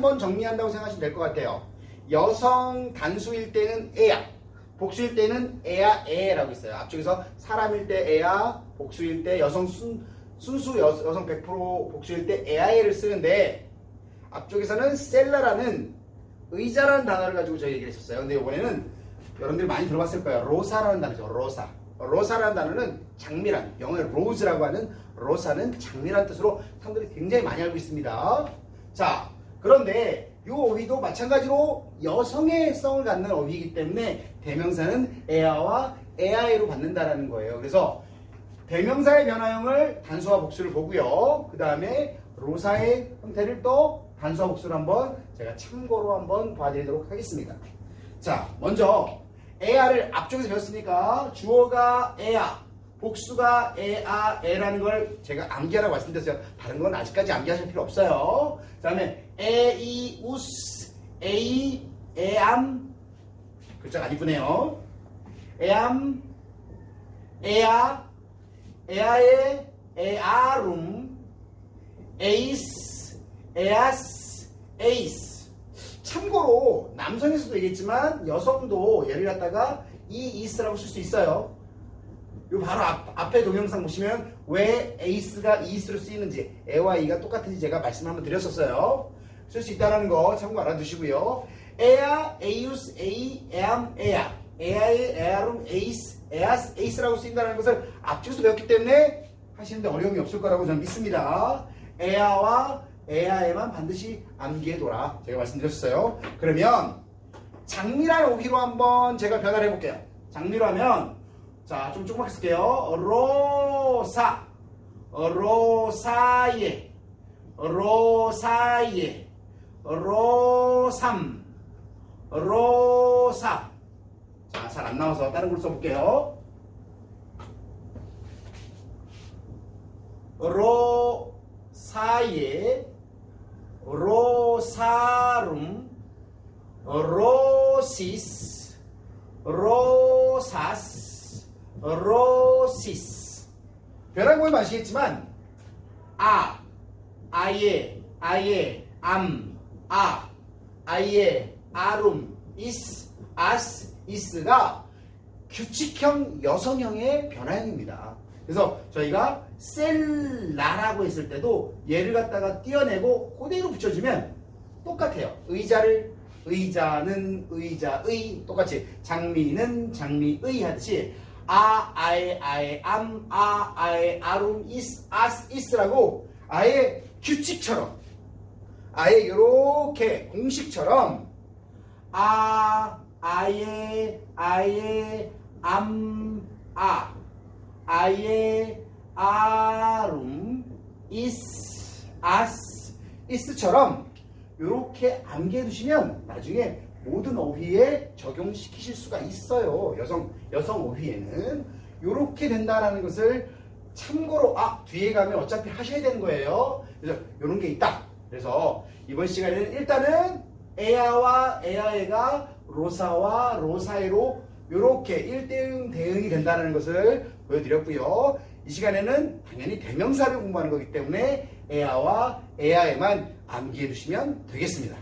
번 정리한다고 생각하시면 될 것 같아요. 여성 단수일 때는 에야, 복수일 때는 에야 에라고 있어요. 앞쪽에서 사람일 때 에야, 복수일 때 여성 순, 순수 여, 여성 100% 복수일 때 에야에를 쓰는데 앞쪽에서는 셀라라는 의자라는 단어를 가지고 저희 얘기를 했었어요. 근데 이번에는 여러분들이 많이 들어봤을 거예요. 로사라는 단어죠. 로사. 로사라는 단어는 장미란, 영어의 로즈라고 하는 로사는 장미란 뜻으로 사람들이 굉장히 많이 알고 있습니다. 자, 그런데 이 어휘도 마찬가지로 여성의 성을 갖는 어휘이기 때문에 대명사는 에아와 에아에로 받는다라는 거예요. 그래서 대명사의 변화형을 단수와 복수를 보고요. 그 다음에 로사의 형태를 또 단수와 복수를 한번 제가 참고로 한번 봐드리도록 하겠습니다. 자, 먼저 에아를 앞쪽에서 배웠으니까 주어가 에아, 복수가 에아, 에라는 걸 제가 암기하라고 말씀드렸어요. 다른 건 아직까지 암기하실 필요 없어요. 그 다음에 에이, 우스, 에이, 에암 글자가 안 이쁘네요. 에암, 에아, 에아의 에아룸, 에이스, 에아스, 에이스. 참고로 남성에서도 얘기했지만 여성도 얘를 갖다가 이 이스라고 쓸 수 있어요. 요 바로 앞, 앞에 동영상 보시면 왜 에이스가 이스로 쓰이는지 에와 이가 똑같은지 제가 말씀 한번 드렸었어요. 쓸 수 있다는 거 참고 알아두시고요. 에아, 에이우스, 에이, 에암, 에아. 에아의 에아룸, 에이스, 에아스, 에이스라고 쓰인다는 것을 앞쪽에서 배웠기 때문에 하시는데 어려움이 없을 거라고 저는 믿습니다. 에아와 에아에만 반드시 암기해둬라. 제가 말씀드렸어요. 그러면 장미란 오기로 한번 제가 변화를 해볼게요. 장미로 하면 자, 좀 조금만 쓸게요. 로사, 로사예, 로사예, 로삼, 로사. 자, 잘 안 나와서 다른 걸 써볼게요. 로사예, 로사룸, 로시스, 로사스, 로시스. 벼락 보면 아시겠지만, 아, 아예, 아예, 암, 아, 아예, 아룸, 이스, 아스, 이스가 규칙형 여성형의 변화형입니다. 그래서 저희가 셀라라고 했을 때도 얘를 갖다가 띄어내고 그대로 붙여주면 똑같아요. 의자를 의자는 의자의 똑같이 장미는 장미의 하듯이 아 아에 아에 암아 아에 아룸 이스 아스 이스라고 아예 규칙처럼 아예 이렇게 공식처럼 아 아예 아예 암 아 아예 아룸 이스 아스 이스처럼 이렇게 암기해 두시면 나중에 모든 어휘에 적용시키실 수가 있어요. 여성 여성 어휘에는 이렇게 된다라는 것을 참고로 아 뒤에 가면 어차피 하셔야 되는 거예요. 그래서 이런 게 있다. 그래서 이번 시간에는 일단은 에아와 에아에가 로사와 로사에로 이렇게 1대응 대응이 된다는 것을 보여드렸고요. 이 시간에는 당연히 대명사를 공부하는 거기 때문에 에아와 에아에만 암기해 두시면 되겠습니다.